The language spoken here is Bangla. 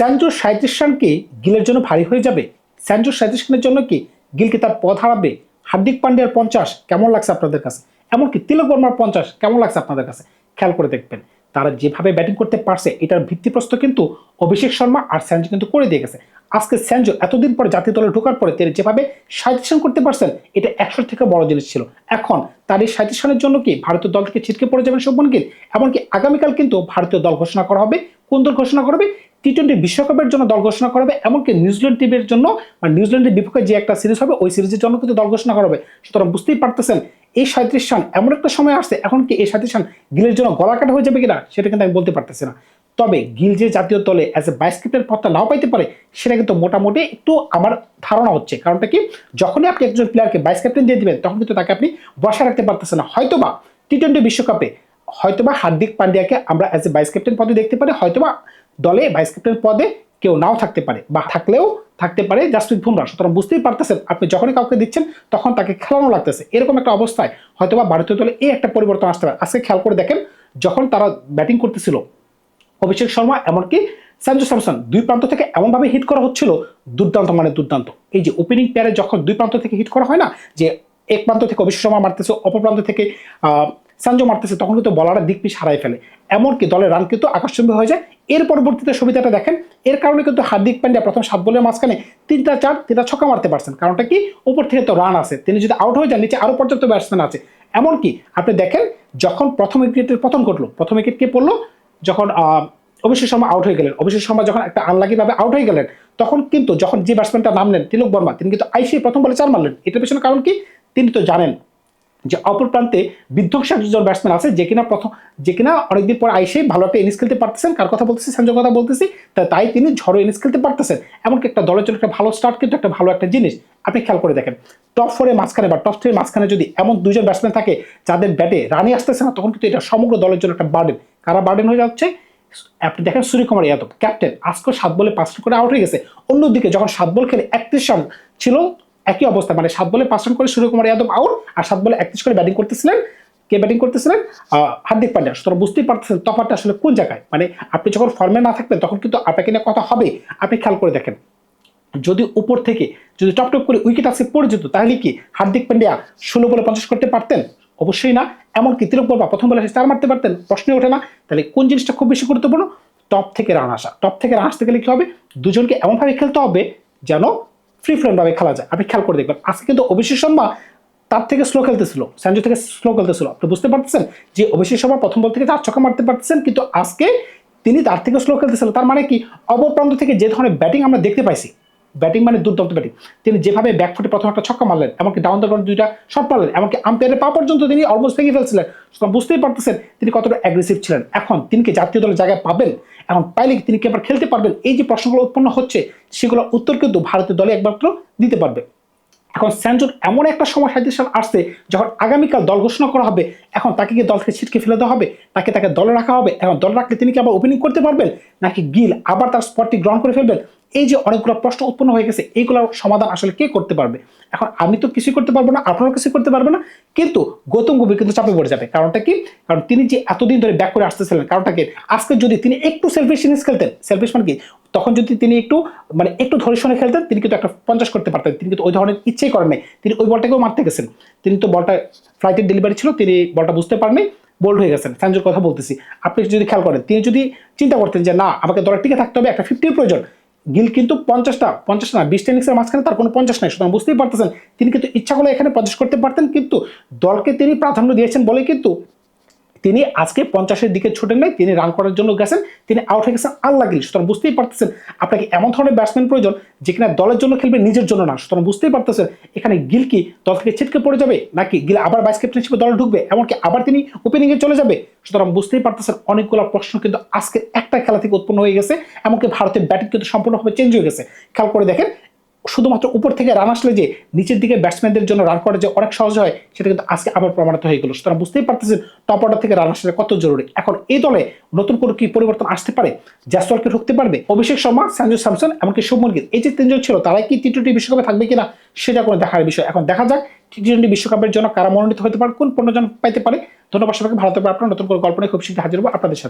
স্যানজো সাঁত্রিশ রান কি গিলের জন্য ভারী হয়ে যাবে? স্যানজো সাঁত্রিশ রানের জন্য কি গিলকে তার পথ হারাবে? হার্দিক পান্ডিয়ার পঞ্চাশ, কেমন লাগছে আপনাদের কাছে? এমনকি তিলক বর্মার পঞ্চাশ, কেমন লাগছে আপনাদের কাছে? খেয়াল করে দেখবেন। তারা যেভাবে ব্যাটিং করতে পারছে, এটার ভিত্তিপ্রস্ত কিন্তু অভিষেক শর্মা আর স্যানজো কিন্তু করে দিয়ে গেছে। আজকে স্যানজো এতদিন পর জাতীয় দলে ঢোকার পরে তিনি যেভাবে সাঁত্রিশ করতে পারছেন, এটা একশো থেকে বড় জিনিস ছিল। এখন তার এই সাঁত্রিশ জন্য কি ভারতীয় দল ছিটকে পড়ে যাবেন শুভমন গিল এমনকি আগামীকাল কিন্তু ভারতীয় দল ঘোষণা করা হবে। কোন দল ঘোষণা করবে টি টোয়েন্টি বিশ্বকাপের জন্য দল ঘোষণা করা হবে, এমনকি নিউজিল্যান্ড টিমের জন্য বা নিউজিল্যান্ডের বিপক্ষে যে একটা সিরিজ হবে, ওই সিরিজের জন্য কিন্তু দল ঘোষণা করা হবে। সুতরাং বুঝতেই পারতেছেন, এই সাঁত্রিশ রান এমন একটা সময় আসছে, এখন কি এই সাঁত্রিশ রান গিলের জন্য গলা কাটা হয়ে যাবে কিনা, সেটা কিন্তু আমি বলতে পারতেছি না। তবে গিল যে জাতীয় দলে অ্যাজ এ ভাইস ক্যাপ্টেন পদটা নাও পাইতে পারে, সেটা কিন্তু মোটামুটি একটু আমার ধারণা হচ্ছে। কারণটা কি? যখনই আপনি একজন প্লেয়ারকে ভাইস ক্যাপ্টেন দিয়ে দিবেন, তখন কিন্তু তাকে আপনি বসা রাখতে পারতেছেন না। হয়তোবা টি টোয়েন্টি বিশ্বকাপে, হয়তোবা হার্দিক পান্ডিয়াকে আমরা অ্যাজ এ ভাইস ক্যাপ্টেন পদে দেখতে পারি, হয়তোবা দলে ভাইস ক্যাপ্টেন পদে কেউ নাও থাকতে পারে বা থাকলেও থাকতে পারে জাসপ্রীত বুমরা সুতরাং বুঝতেই পারতেছেন, আপনি যখনই কাউকে দিচ্ছেন, তখন তাকে খেলানো লাগতেছে। এরকম একটা অবস্থায় হয়তোবা ভারতীয় দলে এই একটা পরিবর্তন আসতে পারে। আজকে খেয়াল করে দেখেন, যখন তারা ব্যাটিং করতেছিল অভিষেক শর্মা এমনকি সঞ্জু স্যামসন দুই প্রান্ত থেকে এমনভাবে হিট করা হচ্ছিল, দুর্দান্ত মানে দুর্দান্ত। এই যে ওপেনিং প্লেয়ারে যখন দুই প্রান্ত থেকে হিট করা হয় না, যে এক প্রান্ত থেকে অভিষেক শর্মা মারতেছে, অপর প্রান্ত থেকে সঞ্জু মারতেছে, তখন কিন্তু বলারের দিক পিছ হারাই ফেলে। এমনকি দলের রান কিন্তু আকর্ষণীয় হয়ে যায়। এর পরবর্তীতে সুবিধাটা দেখেন, এর কারণে কিন্তু হার্দিক পান্ডিয়া প্রথম সাত বলের মাঝখানে তিনটা চার, তিনটা ছক্কা মারতে পারছেন। কারণটা কি? উপর থেকে তো রান আছে। তিনি যদি আউট হয়ে যান, নিচে আরও পর্যাপ্ত ব্যাটসম্যান আছে। এমনকি আপনি দেখেন, যখন প্রথম উইকেটের পতন ঘটলো, প্রথম উইকেট কে পড়ল? যখন অবশ্যই শর্মা আউট হয়ে গেলেন, অবশ্যই শর্মা যখন একটা আনলাকি ভাবে আউট হয়ে গেলেন, তখন কিন্তু যখন যে ব্যাটসম্যানটা নামলেন তিলক বর্মা, তিনি কিন্তু আইসিএ প্রথম বলে চার মারলেন। এটার পেছনে কারণ কি? তিনি তো জানেন যে অপর প্রান্তে বিধ্বংসী একজন ব্যাটসম্যান আছে, যে কিনা প্রথম যে কিনা অনেকদিন পর আইসে ভালো একটা ইনিংস খেলতে পারতেছেন, কার কথা বলতেছি সঞ্জয় কথা বলতেছি, তা তাই তিনি ঝড়ো ইনিংস খেলতে পারতেছেন। এমনকি একটা দলের জন্য একটা ভালো স্টার্ট কিন্তু একটা ভালো একটা জিনিস। আপনি খেয়াল করে দেখেন টপ ফোরের মাঝখানে বা টপ থ্রির মাঝখানে যদি এমন দুজন ব্যাটসম্যান থাকে, যাদের ব্যাটে রানি আসতেছে না, তখন কিন্তু এটা সমগ্র দলের জন্য একটা বার্ডেন কারা বার্ডেন হয়ে যাচ্ছে? আপনি দেখেন সূর্যকুমার যাদব ক্যাপ্টেন আজকে সাত বলে পাঁচ করে আউট হয়ে গেছে। অন্যদিকে যখন সাত বল খেলে একত্রিশ রান ছিল একই অবস্থা। মানে সাত বলে পাঁচ রান করে সূর্যকুমার যাদব আউট আর সাত বলে একত্রিশ করে ব্যাটিং করতেছিলেন। কে ব্যাটিং করতেছিলেন? হার্দিক পান্ডিয়া সুতরাং বুঝতেই পারতেছেন তফাৎটা আসলে কোন জায়গায়। মানে আপনি যখন ফর্মে না থাকবেন, তখন কিন্তু আপনাকে নিয়ে কথা হবে। আপনি খেয়াল করে দেখেন। যদি উপর থেকে, যদি টপ টপ করে উইকেট আজকে পড়ে যেত তাহলে কি হার্দিক পান্ডিয়া ষোলো বলে পঞ্চাশ করতে পারতেন? অবশ্যই না। এমনকি তিলক বর্মা প্রথম বলে চার মারতে পারতেন? প্রশ্নে ওঠে না। তাহলে কোন জিনিসটা খুব বেশি গুরুত্বপূর্ণ? টপ থেকে রান আসা। টপ থেকে রান আসতে গেলে কি হবে? দুজনকে এমনভাবে খেলতে হবে যেন ফ্রি ভাবে খেলা যায়। আপনি খেয়াল করে দেখবেন। আজকে কিন্তু অভিষেক শর্মা তার থেকে স্লো খেলতেছিল। সঞ্জু থেকে স্লো খেলতেছিল। আপনি বুঝতে পারতেছেন যে অভিষেক শর্মা প্রথম বল থেকে চার ছক্কা মারতে পারতেছেন, কিন্তু আজকে তিনি তার থেকে স্লো খেলতেছিল। তার মানে কি? অপর প্রান্ত থেকে যে ধরনের ব্যাটিং আমরা দেখতে পাইছি ব্যাটিং মানে দুর্দান্ত ব্যাটিং। তিনি যেভাবে ব্যাকফুটে প্রথম একটা ছক্কা মারলেন, এমনকি ডাউন দ্য গ্রাউন্ড দুইটা শট মারলেন, এমনকি আম্পায়ারের পা পর্যন্ত তিনি অলমোস্ট ভেঙে ফেলছিলেন। সুতরাং বুঝতেই পারতেছেন তিনি কতটা অ্যাগ্রেসিভ ছিলেন। এখন তিনি জাতীয় দলের জায়গায় পাবেন? এখন পাইলে তিনি কি আবার খেলতে পারবেন? এই যে প্রশ্নগুলো উৎপন্ন হচ্ছে, সেগুলোর উত্তর কিন্তু ভারতীয় দলে একমাত্র দিতে পারবে। এখন স্যানজোর এমন একটা সময় সাজেশন আসছে যখন আগামীকাল দল ঘোষণা করা হবে। এখন তাকে কি দলকে ছিটকে ফেলে দেওয়া হবে? তাকে তাকে দলে রাখা হবে? এখন দল রাখলে তিনি কি আবার ওপেনিং করতে পারবেন? নাকি গিল আবার তার স্পটটি গ্রহণ করে ফেলবেন? এই যে অনেকগুলো প্রশ্ন উৎপন্ন হয়ে গেছে, এইগুলোর সমাধান আসলে কে করতে পারবে? এখন আমি তো কিছুই করতে পারব না, আপনারাও কিছু করতে পারবে না। কিন্তু গৌতম গম্ভীর কিন্তু চাপে পড়ে যাবে। কারণটা কি? কারণ তিনি যে এতদিন ধরে ব্যাক করে আসতেছিলেন, কারণটা কি? আজকে যদি তিনি একটু সেলফিশ ইনিংস খেলতেন সেলফিশ মানে কি? তখন যদি তিনি একটু মানে একটু ধরে শুনে খেলতেন, তিনি কিন্তু একটা পঞ্চাশ করতে পারতেন। তিনি কিন্তু ওই ধরনের ইচ্ছেই করেন নাই। তিনি ওই বলটাকেও মারতে গেছেন। তিনি তো বলটা ফ্লাইটের ডেলিভারি ছিল, তিনি বলটা বুঝতে পারেননি বোল্ড হয়ে গেছেন। সঞ্জুর কথা বলতেছি। আপনি যদি খেয়াল করেন, তিনি যদি চিন্তা করতেন যে না, আমাকে দলের টিকে থাকতে হবে, একটা ফিফটির প্রয়োজন। গিল কিন্তু পঞ্চাশটা, পঞ্চাশ না বিশটা ইনিংসের মাঝখানে তার কোনো পঞ্চাশ নাই, সুতরাং বুঝতেই পারতেছেন। তিনি কিন্তু ইচ্ছা করলে এখানে পঞ্চাশ করতে পারতেন, কিন্তু দলকে তিনি প্রাধান্য দিয়েছেন বলে কিন্তু তিনি আজকে পঞ্চাশের দিকে ছুটেন নাই, তিনি রান করার জন্য গেছেন, তিনি আউট হয়ে গেছেন আল্লাহ গিল সুতরাং বুঝতেই পারতেছেন আপনাকে এমন ধরনের ব্যাটসম্যান প্রয়োজন যে কিনা দলের জন্য খেলবে নিজের জন্য না। সুতরাং বুঝতেই পারতেছেন এখানে গিল কি দল থেকে ছিটকে পড়ে যাবে নাকি গিল আবার ভাইস ক্যাপ্টেন হিসেবে দলে ঢুকবে, এমনকি আবার তিনি ওপেনিংয়ে চলে যাবে? সুতরাং বুঝতেই পারতেছেন অনেকগুলো প্রশ্ন কিন্তু আজকে একটা খেলা থেকে উৎপন্ন হয়ে গেছে, এমনকি ভারতের ব্যাটিং কিন্তু সম্পূর্ণভাবে চেঞ্জ হয়ে গেছে। খেয়াল করে দেখেন শুধুমাত্র উপর থেকে রান আসলে যে নিচের দিকে ব্যাটসম্যানদের জন্য রান করা যে অনেক সহজ হয়, সেটা কিন্তু আজকে আবার প্রমাণিত হয়ে গেল। সুতরাং বুঝতেই পারতেছেন টপ অর্ডার থেকে রান আসলে কত জরুরি। এখন এই দলে নতুন কোনো কি পরিবর্তন আসতে পারে? জ্যাসওয়ালকে ঢুকতে পারবে? অভিষেক শর্মা সঞ্জু স্যামসন এমনকি শুভমন গিল এই যে তিনজন ছিল, তারাই কি টি টোয়েন্টি বিশ্বকাপে থাকবে কিনা, সেটা কোনো দেখার বিষয়। এখন দেখা যাক টি টোয়েন্টি বিশ্বকাপের জন্য কারা মনোনীত হতে পারে, কোন পণ্য জন পাইতে পারে। ধন্যবাদ সবাইকে ভারতের আপনার নতুন করে গল্প নিয়ে খুব শীঘ্রই হাজির হব আপনাদের সাথে।